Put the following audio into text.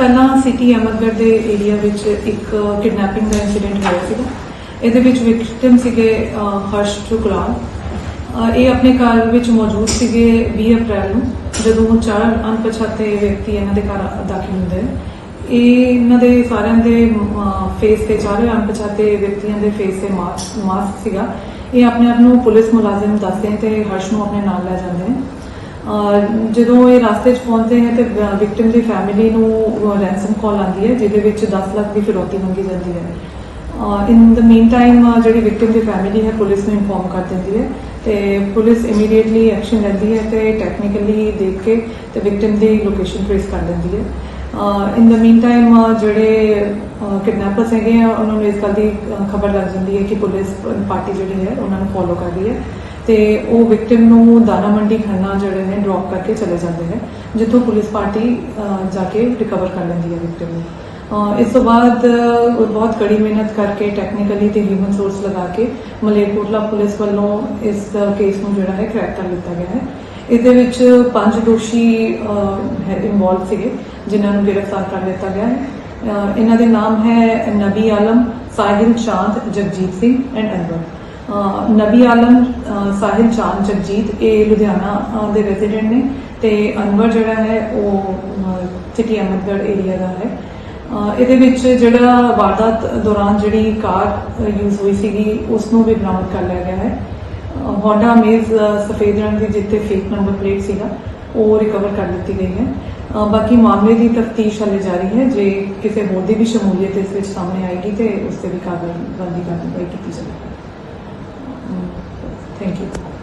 ਪਹਿਲਾਂ ਸਿਟੀ ਅਹਿਮਦਗੜ੍ਹ ਦੇ ਏਰੀਆ ਵਿੱਚ ਇੱਕ ਕਿਡਨੈਪਿੰਗ ਦਾ ਇਨਸੀਡੈਂਟ ਹੋਇਆ ਸੀਗਾ। ਇਹਦੇ ਵਿੱਚ ਵਿਕਟਿਮ ਸੀਗੇ ਹਰਸ਼ ਠੁਕਰਾਲ ਇਹ ਆਪਣੇ ਘਰ ਵਿੱਚ ਮੌਜੂਦ ਸੀਗੇ 20 ਅਪ੍ਰੈਲ ਨੂੰ, ਜਦੋਂ ਚਾਰ ਅਣਪਛਾਤੇ ਵਿਅਕਤੀ ਇਹਨਾਂ ਦੇ ਘਰ ਦਾਖਲ ਹੁੰਦੇ ਨੇ। ਇਹ ਇਹਨਾਂ ਦੇ ਸਾਰਿਆਂ ਦੇ ਫੇਸ ਤੇ, ਚਾਰੇ ਅਣਪਛਾਤੇ ਵਿਅਕਤੀਆਂ ਦੇ ਫੇਸ ਤੇ ਮਾਸਕ ਮਾਸਕ ਸੀਗਾ। ਇਹ ਆਪਣੇ ਆਪ ਨੂੰ ਪੁਲਿਸ ਮੁਲਾਜ਼ਮ ਦੱਸਦੇ ਨੇ ਤੇ ਹਰਸ਼ ਨੂੰ ਆਪਣੇ ਨਾਲ ਲੈ ਜਾਂਦੇ ਨੇ। ਜਦੋਂ ਇਹ ਰਸਤੇ 'ਚ ਪਹੁੰਚਦੇ ਹੈ ਤੇ ਵਿਕਟਿਮ ਦੀ ਫੈਮਿਲੀ ਨੂੰ ਰੈਂਸਮ ਕਾਲ ਆਉਂਦੀ ਹੈ, ਜਿਹਦੇ ਵਿੱਚ 10 ਲੱਖ ਦੀ ਫਿਰੌਤੀ ਮੰਗੀ ਜਾਂਦੀ ਹੈ। ਇਨ ਦ ਮੀਨ ਟਾਈਮ ਜਿਹੜੀ ਵਿਕਟਿਮ ਦੀ ਫੈਮਿਲੀ ਹੈ, ਪੁਲਿਸ ਨੂੰ ਇਨਫੋਰਮ ਕਰ ਦਿੰਦੀ ਹੈ ਤੇ ਪੁਲਿਸ ਇਮੀਡੀਏਟਲੀ ਐਕਸ਼ਨ ਲੈਂਦੀ ਹੈ ਤੇ ਟੈਕਨੀਕਲੀ ਦੇਖ ਕੇ ਤੇ ਵਿਕਟਿਮ ਦੀ ਲੋਕੇਸ਼ਨ ਟ੍ਰੇਸ ਕਰ ਦਿੰਦੀ ਹੈ। ਇਨ ਦ ਮੀਨ ਟਾਈਮ ਜਿਹੜੇ ਕਿਡਨੈਪਰਸ ਹੈਗੇ ਆ, ਉਹਨਾਂ ਨੂੰ ਇਸ ਗੱਲ ਦੀ ਖਬਰ ਲੱਗ ਜਾਂਦੀ ਹੈ ਕਿ ਪੁਲਿਸ ਪਾਰਟੀ ਜਿਹੜੀ ਹੈ, ਉਹਨਾਂ ਨੂੰ ਫੋਲੋ ਕਰ ਰਹੀ ਹੈ। ਤੇ ਉਹ ਵਿਕਟਿਮ ਨੂੰ ਦਾਣਾ ਮੰਡੀ ਖੰਨਾ ਜਿਹੜੇ ਨੇ ਡ੍ਰੌਪ ਕਰਕੇ ਚਲੇ ਜਾਂਦੇ ਨੇ, ਜਿੱਥੋਂ ਪੁਲਿਸ ਪਾਰਟੀ ਜਾ ਕੇ ਰਿਕਵਰ ਕਰ ਲੈਂਦੀ ਹੈ ਵਿਕਟਿਮ ਨੂੰ। ਇਸ ਤੋਂ ਬਾਅਦ ਬਹੁਤ ਕੜੀ ਮਿਹਨਤ ਕਰਕੇ ਟੈਕਨੀਕਲੀ ਤੇ ਹਿਊਮਨ ਸੋਰਸ ਲਗਾ ਕੇ ਮਲੇਰਕੋਟਲਾ ਪੁਲਿਸ ਵੱਲੋਂ ਇਸ ਕੇਸ ਨੂੰ ਜਿਹੜਾ ਹੈ ਕ੍ਰੈਕ ਕਰ ਲਿੱਤਾ ਗਿਆ ਹੈ। ਇਹਦੇ ਵਿੱਚ ਪੰਜ ਦੋਸ਼ੀ ਹੈ ਇਨਵੋਲਵ ਸੀਗੇ, ਜਿਨ੍ਹਾਂ ਨੂੰ ਗ੍ਰਿਫਤਾਰ ਕਰ ਲਿੱਤਾ ਗਿਆ ਹੈ। ਇਹਨਾਂ ਦੇ ਨਾਮ ਹੈ ਨਬੀ ਆਲਮ, ਸਾਹਿਲ ਚਾਂਦ, ਜਗਜੀਤ ਸਿੰਘ ਐਂਡ ਅਨਵਰ ਨਬੀ ਆਲਮ, ਅਹ ਸਾਹਿਲ ਚਾਂਦ ਜਗਜੀਤ, ਇਹ ਲੁਧਿਆਣਾ ਦੇ ਰੈਜ਼ੀਡੈਂਟ ਨੇ ਤੇ ਅਨਵਰ ਜਿਹੜਾ ਹੈ, ਉਹ ਸਿਟੀ ਅਹਿਮਦਗੜ੍ਹ ਏਰੀਆ ਦਾ ਹੈ। ਇਹਦੇ ਵਿੱਚ ਜਿਹੜਾ ਵਾਰਦਾਤ ਦੌਰਾਨ ਜਿਹੜੀ ਕਾਰ ਯੂਜ਼ ਹੋਈ ਸੀਗੀ ਉਸ ਨੂੰ ਵੀ ਬਰਾਮਦ ਕਰ ਲਿਆ ਗਿਆ ਹੈ। ਹੋਂਡਾ ਅਮੇਜ਼ ਸਫੇਦ ਰੰਗ ਦੀ ਜਿੱਤੇ ਫੇਕ ਨੰਬਰ ਪਲੇਟ ਸੀਗਾ, ਉਹ ਰਿਕਵਰ ਕਰ ਦਿੱਤੀ ਗਈ ਹੈ। ਬਾਕੀ ਮਾਮਲੇ ਦੀ ਤਫਤੀਸ਼ ਹਾਲੇ ਜਾਰੀ ਹੈ। ਜੇ ਕਿਸੇ ਹੋਰ ਦੀ ਵੀ ਸ਼ਮੂਲੀਅਤ ਇਸ ਵਿੱਚ ਸਾਹਮਣੇ ਆਏਗੀ ਤੇ ਉਸ ਤੇ ਵੀ ਕਾਰਵਾਈ ਬੰਦੀ ਕਾਰਵਾਈ ਕੀਤੀ ਜਾਵੇਗੀ। Thank you.